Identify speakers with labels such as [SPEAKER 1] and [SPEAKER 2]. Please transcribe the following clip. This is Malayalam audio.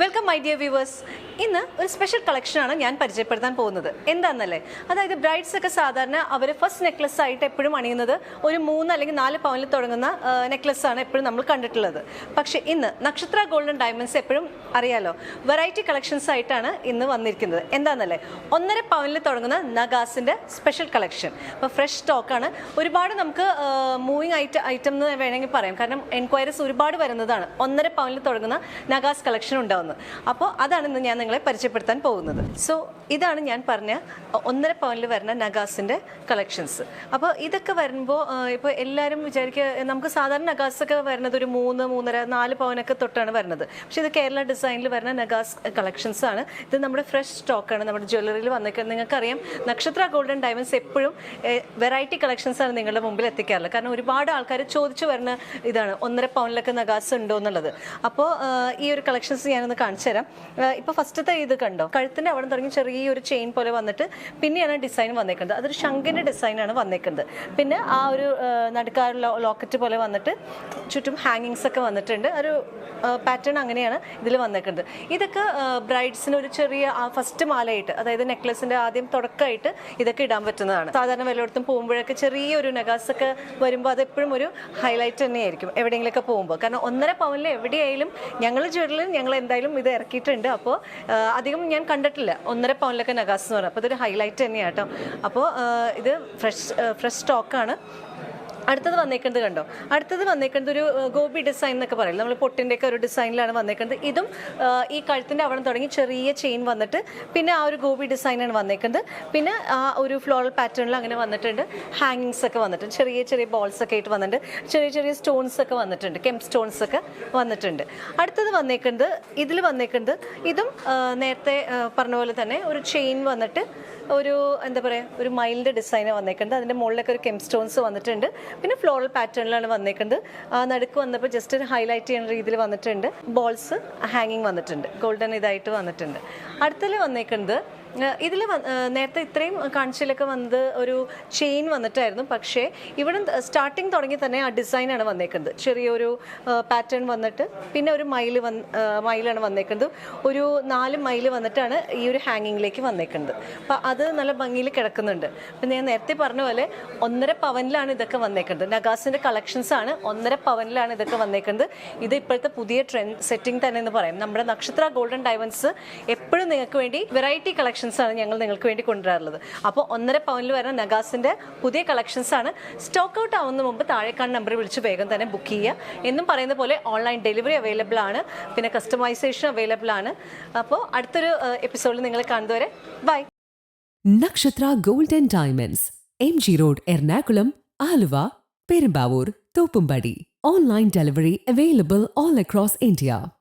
[SPEAKER 1] വെൽക്കം മൈ ഡിയർ വ്യൂവേഴ്സ് ഇന്ന് ഒരു സ്പെഷ്യൽ കളക്ഷനാണ് ഞാൻ പരിചയപ്പെടുത്താൻ പോകുന്നത്. എന്താണെന്നല്ലേ അതായത് ബ്രൈഡ്സ് ഒക്കെ സാധാരണ അവർ ഫസ്റ്റ് നെക്ലസ് ആയിട്ട് എപ്പോഴും അണിയുന്നത് ഒരു മൂന്ന് അല്ലെങ്കിൽ നാല് പവനിൽ തുടങ്ങുന്ന നെക്ലസ് ആണ് എപ്പോഴും നമ്മൾ കണ്ടിട്ടുള്ളത്. പക്ഷേ ഇന്ന് നക്ഷത്ര ഗോൾഡൻ ഡയമണ്ട്സ് എപ്പോഴും അറിയാലോ? വെറൈറ്റി കളക്ഷൻസ് ആയിട്ടാണ് ഇന്ന് വന്നിരിക്കുന്നത്. എന്താണെന്നല്ലേ ഒന്നര പവനിൽ തുടങ്ങുന്ന നഗാസിന്റെ സ്പെഷ്യൽ കളക്ഷൻ അപ്പോൾ ഫ്രഷ് സ്റ്റോക്കാണ് ഒരുപാട് നമുക്ക് മൂവിങ് ഐറ്റം ഐറ്റം എന്ന് വേണമെങ്കിൽ പറയാം. കാരണം എൻക്വയറീസ് ഒരുപാട് വരുന്നതാണ്. ഒന്നര പവനിൽ തുടങ്ങുന്ന നഗാസ് കളക്ഷൻ ഉണ്ടാവുന്നത്. അപ്പോൾ അതാണ് ഇന്ന് ഞാൻ നിങ്ങളെ പരിചയപ്പെടുത്താൻ പോകുന്നത്. സോ ഇതാണ് ഞാൻ പറഞ്ഞ ഒന്നര പവനിൽ വരുന്ന നഗാസിന്റെ കളക്ഷൻസ് അപ്പോൾ ഇതൊക്കെ വരുമ്പോൾ ഇപ്പോൾ എല്ലാവരും വിചാരിക്കുക നമുക്ക് സാധാരണ നഗാസ് ഒക്കെ വരുന്നത് ഒരു മൂന്ന് മൂന്നര നാല് പവനൊക്കെ തൊട്ടാണ് വരുന്നത്. പക്ഷേ ഇത് കേരള ഡിസൈനിൽ വരുന്ന നഗാസ് കളക്ഷൻസ് ആണ്. ഇത് നമ്മുടെ ഫ്രഷ് സ്റ്റോക്കാണ് നമ്മുടെ ജ്വല്ലറിയിൽ വന്നിരിക്കുന്നത് നിങ്ങൾക്കറിയാം നക്ഷത്ര ഗോൾഡൻ ഡയമണ്ട്സ് എപ്പോഴും വെറൈറ്റി കളക്ഷൻസ് ആണ് നിങ്ങളുടെ മുമ്പിൽ എത്തിക്കാറുള്ളത്. കാരണം ഒരുപാട് ആൾക്കാർ ചോദിച്ചു വരുന്ന ഇതാണ് ഒന്നര പവനിലൊക്കെ നഗാസ് ഉണ്ടോ എന്നുള്ളത്. അപ്പോൾ ഈ ഒരു കളക്ഷൻസ് ഞാനൊന്ന് കാണിച്ചു തരാം. ഇപ്പൊ ഫസ്റ്റത്തെ ഇത് കണ്ടോ? കഴുത്തിന്റെ അവിടെ തുടങ്ങി ചെറിയൊരു ചെയിൻ പോലെ വന്നിട്ട് പിന്നെയാണ് ഡിസൈൻ വന്നേക്കുന്നത്. അതൊരു ശംഖിന്റെ ഡിസൈനാണ് വന്നേക്കുന്നത്. പിന്നെ ആ ഒരു നടുക്കാർ ലോക്കറ്റ് പോലെ വന്നിട്ട് ചുറ്റും ഹാങ്ങിങ്സ് ഒക്കെ വന്നിട്ടുണ്ട്. ഒരു പാറ്റേൺ അങ്ങനെയാണ് ഇതിൽ വന്നേക്കുന്നത്. ഇതൊക്കെ ബ്രൈഡ്സിന് ഒരു ചെറിയ ഫസ്റ്റ് മാലയായിട്ട് അതായത് നെക്ലസിന്റെ ആദ്യം തുടക്കമായിട്ട് ഇതൊക്കെ ഇടാൻ പറ്റുന്നതാണ്. സാധാരണ വല്ലയിടത്തും പോകുമ്പോഴൊക്കെ ചെറിയൊരു നെഗാസ് ഒക്കെ വരുമ്പോൾ അത് എപ്പോഴും ഒരു ഹൈലൈറ്റ് തന്നെയായിരിക്കും എവിടെയെങ്കിലുമൊക്കെ പോകുമ്പോൾ കാരണം ഒന്നര പവനിൽ എവിടെയായാലും ഞങ്ങൾ ജ്വല്ലറിൽ ഞങ്ങൾ എന്തായാലും ഇത് ഇറക്കിയിട്ടുണ്ട്. അപ്പോൾ അധികം ഞാൻ കണ്ടിട്ടില്ല. ഒന്നര പൗണ്ടിലൊക്കെ നഗാസ് എന്ന് പറയുന്നത്. അപ്പോൾ ഇതൊരു ഹൈലൈറ്റ് തന്നെയാണ് അപ്പോൾ ഇത് ഫ്രഷ് ഫ്രഷ് സ്റ്റോക്കാണ് അടുത്തത് വന്നേക്കുന്നത് കണ്ടോ? അടുത്തത് വന്നേക്കുന്നത് ഒരു ഗോപി ഡിസൈൻ എന്നൊക്കെ പറയും നമ്മൾ പൊട്ടിന്റെ ഒക്കെ ഒരു ഡിസൈനിലാണ് വന്നേക്കുന്നത്. ഇതും ഈ കഴുത്തിന്റെ അവിടെ തുടങ്ങി ചെറിയ ചെയിൻ വന്നിട്ട് പിന്നെ ആ ഒരു ഗോപി ഡിസൈനാണ് വന്നേക്കുന്നത്. പിന്നെ ആ ഒരു ഫ്ലോറൽ പാറ്റേണിൽ അങ്ങനെ വന്നിട്ടുണ്ട്. ഹാങ്ങിങ്സ് ഒക്കെ വന്നിട്ടുണ്ട്. ചെറിയ ചെറിയ ബോൾസ് ഒക്കെ ആയിട്ട് വന്നിട്ടുണ്ട്. ചെറിയ ചെറിയ സ്റ്റോൺസ് ഒക്കെ വന്നിട്ടുണ്ട്. കെം സ്റ്റോൺസ് ഒക്കെ വന്നിട്ടുണ്ട്. അടുത്തത് വന്നേക്കുന്നത് ഇതിൽ വന്നേക്കുന്നത് ഇതും നേരത്തെ പറഞ്ഞ പോലെ തന്നെ ഒരു ചെയിൻ വന്നിട്ട് ഒരു എന്താ പറയുക ഒരു മൈൽഡ് ഡിസൈൻ വന്നേക്കുന്നത്. അതിന്റെ മുകളിലൊക്കെ ഒരു കെം സ്റ്റോൺസ് വന്നിട്ടുണ്ട്. പിന്നെ ഫ്ലോറൽ പാറ്റേണിലാണ് വന്നേക്കുന്നത്. നടുക്ക് വന്നപ്പോൾ ജസ്റ്റ് ഒരു ഹൈലൈറ്റ് ചെയ്യുന്ന രീതിയിൽ വന്നിട്ടുണ്ട്. ബോൾസ് ഹാങ്ങിങ് വന്നിട്ടുണ്ട്. ഗോൾഡൻ ഇതായിട്ട് വന്നിട്ടുണ്ട്. അടുത്തതിൽ വന്നേക്കുന്നത് ഇതിൽ നേരത്തെ ഇത്രയും കാണിച്ചിലൊക്കെ വന്നത് ഒരു ചെയിൻ വന്നിട്ടായിരുന്നു. പക്ഷേ ഇവിടെ സ്റ്റാർട്ടിങ് തുടങ്ങി തന്നെ ആ ഡിസൈനാണ് വന്നേക്കുന്നത്. ചെറിയൊരു പാറ്റേൺ വന്നിട്ട് പിന്നെ ഒരു മൈൽ വന്ന് മൈലാണ് വന്നേക്കുന്നത്. ഒരു നാല് മൈൽ വന്നിട്ടാണ് ഈ ഒരു ഹാങ്ങിങ്ങിലേക്ക് വന്നേക്കുന്നത്. അപ്പം അത് നല്ല ഭംഗിയിൽ കിടക്കുന്നുണ്ട്. അപ്പം ഞാൻ നേരത്തെ പറഞ്ഞ പോലെ ഒന്നര പവനിലാണ് ഇതൊക്കെ വന്നേക്കുന്നത്. നഗാസിന്റെ കളക്ഷൻസ് ആണ് ഒന്നര പവനിലാണ് ഇതൊക്കെ വന്നേക്കുന്നത്. ഇത് ഇപ്പോഴത്തെ പുതിയ ട്രെൻഡ് സെറ്റിംഗ് തന്നെ എന്ന് പറയാം. നമ്മുടെ നക്ഷത്ര ഗോൾഡൻ ഡയമണ്ട്സ് എപ്പോഴും നിങ്ങൾക്ക് വേണ്ടി വെറൈറ്റി കളക്ഷൻസ് ആണ് ഞങ്ങൾ നിങ്ങൾക്ക് വേണ്ടി കൊണ്ടുവരാറുള്ളത്. അപ്പോൾ ഒന്നര പവനിൽ വരുന്ന നഗാസിന്റെ പുതിയ കളക്ഷൻസ് ആണ്. സ്റ്റോക്ക് ഔട്ട് ആവുന്ന മുമ്പ് താഴെക്കാണ് നമ്പർ വിളിച്ച് വേഗം തന്നെ ബുക്ക് ചെയ്യുക. എന്നും പറയുന്ന പോലെ ഓൺലൈൻ ഡെലിവറി അവൈലബിൾ ആണ്. പിന്നെ കസ്റ്റമൈസേഷൻ അവൈലബിൾ ആണ്. അപ്പോൾ അടുത്തൊരു എപ്പിസോഡിൽ നിങ്ങൾ കാണുന്നവരെ bye
[SPEAKER 2] Nakshatra golden diamonds M G road Ernakulam Aluva Perumbavoor Thoppumpady. Online delivery available all across India.